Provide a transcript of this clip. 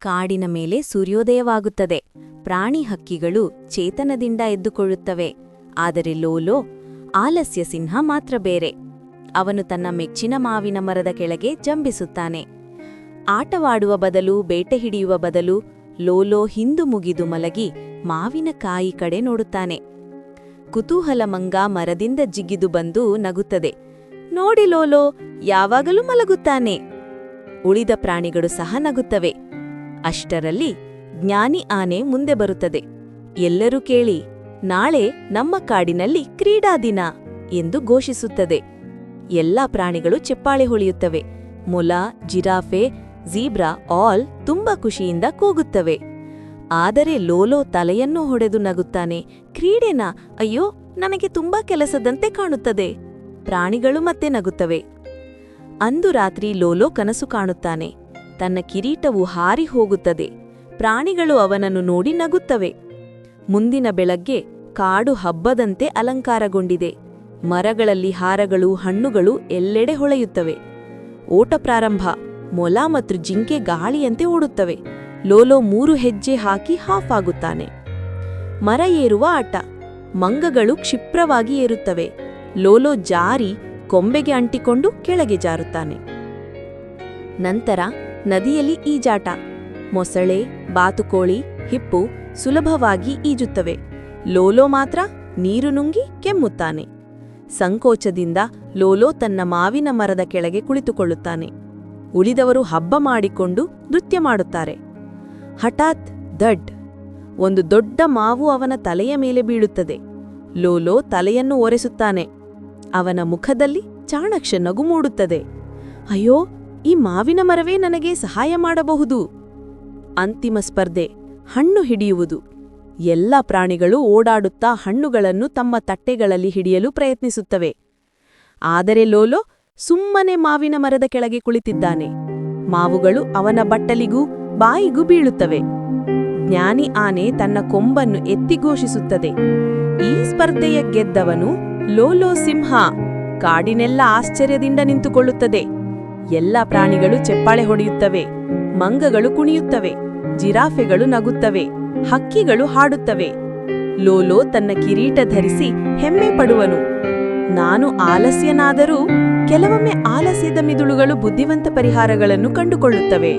ಕಾಡಿನ ಮೇಲೆ ಸೂರ್ಯೋದಯವಾಗುತ್ತದೆ. ಪ್ರಾಣಿ ಹಕ್ಕಿಗಳು ಚೇತನದಿಂದ ಎದ್ದುಕೊಳ್ಳುತ್ತವೆ. ಆದರೆ ಲೋಲೋ, ಆಲಸ್ಯ ಸಿಂಹ ಮಾತ್ರ ಬೇರೆ. ಅವನು ತನ್ನ ಮೆಚ್ಚಿನ ಮಾವಿನ ಮರದ ಕೆಳಗೆ ಜಂಬಿಸುತ್ತಾನೆ. ಆಟವಾಡುವ ಬದಲು, ಬೇಟೆ ಹಿಡಿಯುವ ಬದಲು ಲೋಲೋ ಹಿಂದು ಮುಗಿದು ಮಲಗಿ ಮಾವಿನಕಾಯಿ ಕಡೆ ನೋಡುತ್ತಾನೆ. ಕುತೂಹಲ ಮಂಗ ಮರದಿಂದ ಜಿಗಿದು ಬಂದು ನಗುತ್ತದೆ. ನೋಡಿ ಲೋಲೋ, ಯಾವಾಗಲೂ ಮಲಗುತ್ತಾನೆ. ಉಳಿದ ಪ್ರಾಣಿಗಳು ಸಹ ನಗುತ್ತವೆ. ಅಷ್ಟರಲ್ಲಿ ಜ್ಞಾನಿ ಆನೆ ಮುಂದೆ ಬರುತ್ತದೆ. ಎಲ್ಲರೂ ಕೇಳಿ, ನಾಳೆ ನಮ್ಮ ಕಾಡಿನಲ್ಲಿ ಕ್ರೀಡಾ ದಿನ ಎಂದು ಘೋಷಿಸುತ್ತದೆ. ಎಲ್ಲಾ ಪ್ರಾಣಿಗಳು ಚೆಪ್ಪಾಳೆ ಹೊಳೆಯುತ್ತವೆ. ಮೊಲ, ಜಿರಾಫೆ, ಝೀಬ್ರಾ, ಆಲ್ ತುಂಬಾ ಖುಷಿಯಿಂದ ಕೂಗುತ್ತವೆ. ಆದರೆ ಲೋಲೋ ತಲೆಯನ್ನು ಹೊಡೆದು ನಗುತ್ತಾನೆ. ಕ್ರೀಡೆನಾ? ಅಯ್ಯೋ, ನನಗೆ ತುಂಬಾ ಕೆಲಸದಂತೆ ಕಾಣುತ್ತದೆ. ಪ್ರಾಣಿಗಳು ಮತ್ತೆ ನಗುತ್ತವೆ. ಅಂದು ರಾತ್ರಿ ಲೋಲೋ ಕನಸು ಕಾಣುತ್ತಾನೆ. ತನ್ನ ಕಿರೀಟವು ಹಾರಿ ಹೋಗುತ್ತದೆ. ಪ್ರಾಣಿಗಳು ಅವನನ್ನು ನೋಡಿ ನಗುತ್ತವೆ. ಮುಂದಿನ ಬೆಳಗ್ಗೆ ಕಾಡು ಹಬ್ಬದಂತೆ ಅಲಂಕಾರಗೊಂಡಿದೆ. ಮರಗಳಲ್ಲಿ ಹಾರಗಳು, ಹಣ್ಣುಗಳು ಎಲ್ಲೆಡೆ ಹೊಳೆಯುತ್ತವೆ. ಓಟ ಪ್ರಾರಂಭ. ಮೊಲ ಮತ್ತು ಜಿಂಕೆ ಗಾಳಿಯಂತೆ ಓಡುತ್ತವೆ. ಲೋಲೋ ಮೂರು ಹೆಜ್ಜೆ ಹಾಕಿ ಹಾಫ್ ಆಗುತ್ತಾನೆ. ಮರ ಏರುವ ಆಟ. ಮಂಗಗಳು ಕ್ಷಿಪ್ರವಾಗಿ ಏರುತ್ತವೆ. ಲೋಲೋ ಜಾರಿ ಕೊಂಬೆಗೆ ಅಂಟಿಕೊಂಡು ಕೆಳಗೆ ಜಾರುತ್ತಾನೆ. ನಂತರ ನದಿಯಲ್ಲಿ ಈಜಾಟ. ಮೊಸಳೆ, ಬಾತುಕೋಳಿ, ಹಿಪ್ಪು ಸುಲಭವಾಗಿ ಈಜುತ್ತವೆ. ಲೋಲೋ ಮಾತ್ರ ನೀರು ನುಂಗಿ ಕೆಮ್ಮುತ್ತಾನೆ. ಸಂಕೋಚದಿಂದ ಲೋಲೋ ತನ್ನ ಮಾವಿನ ಮರದ ಕೆಳಗೆ ಕುಳಿತುಕೊಳ್ಳುತ್ತಾನೆ. ಉಳಿದವರು ಹಬ್ಬ ಮಾಡಿಕೊಂಡು ನೃತ್ಯ ಮಾಡುತ್ತಾರೆ. ಹಠಾತ್ ದಡ್. ಒಂದು ದೊಡ್ಡ ಮಾವು ಅವನ ತಲೆಯ ಮೇಲೆ ಬೀಳುತ್ತದೆ. ಲೋಲೋ ತಲೆಯನ್ನು ಒರೆಸುತ್ತಾನೆ. ಅವನ ಮುಖದಲ್ಲಿ ಚಾಣಕ್ಷ ನಗು ಮೂಡುತ್ತದೆ. ಅಯ್ಯೋ ಈ ಮಾವಿನ ಮರವೇ ನನಗೆ ಸಹಾಯ ಮಾಡಬಹುದು. ಅಂತಿಮ ಸ್ಪರ್ಧೆ, ಹಣ್ಣು ಹಿಡಿಯುವುದು. ಎಲ್ಲ ಪ್ರಾಣಿಗಳು ಓಡಾಡುತ್ತಾ ಹಣ್ಣುಗಳನ್ನು ತಮ್ಮ ತಟ್ಟೆಗಳಲ್ಲಿ ಹಿಡಿಯಲು ಪ್ರಯತ್ನಿಸುತ್ತವೆ. ಆದರೆ ಲೋಲೋ ಸುಮ್ಮನೆ ಮಾವಿನ ಮರದ ಕೆಳಗೆ ಕುಳಿತಿದ್ದಾನೆ. ಮಾವುಗಳು ಅವನ ಬಟ್ಟಲಿಗೂ ಬಾಯಿಗೂ ಬೀಳುತ್ತವೆ. ಜ್ಞಾನಿ ಆನೆ ತನ್ನ ಕೊಂಬನ್ನು ಎತ್ತಿ ಘೋಷಿಸುತ್ತದೆ. ಈ ಸ್ಪರ್ಧೆಯ ಗೆದ್ದವನು ಲೋಲೋ ಸಿಂಹ. ಕಾಡಿನೆಲ್ಲ ಆಶ್ಚರ್ಯದಿಂದ ನಿಂತುಕೊಳ್ಳುತ್ತದೆ. ಎಲ್ಲ ಪ್ರಾಣಿಗಳು ಚೆಪ್ಪಾಳೆ ಹೊಡೆಯುತ್ತವೆ, ಮಂಗಗಳು ಕುಣಿಯುತ್ತವೆ, ಜಿರಾಫೆಗಳು ನಗುತ್ತವೆ, ಹಕ್ಕಿಗಳು ಹಾಡುತ್ತವೆ. ಲೋಲೋ ತನ್ನ ಕಿರೀಟ ಧರಿಸಿ ಹೆಮ್ಮೆ ಪಡುವನು. ನಾನು ಆಲಸ್ಯನಾದರೂ ಕೆಲವೊಮ್ಮೆ ಆಲಸ್ಯದ ಮಿದುಳುಗಳು ಬುದ್ಧಿವಂತ ಪರಿಹಾರಗಳನ್ನು ಕಂಡುಕೊಳ್ಳುತ್ತವೆ.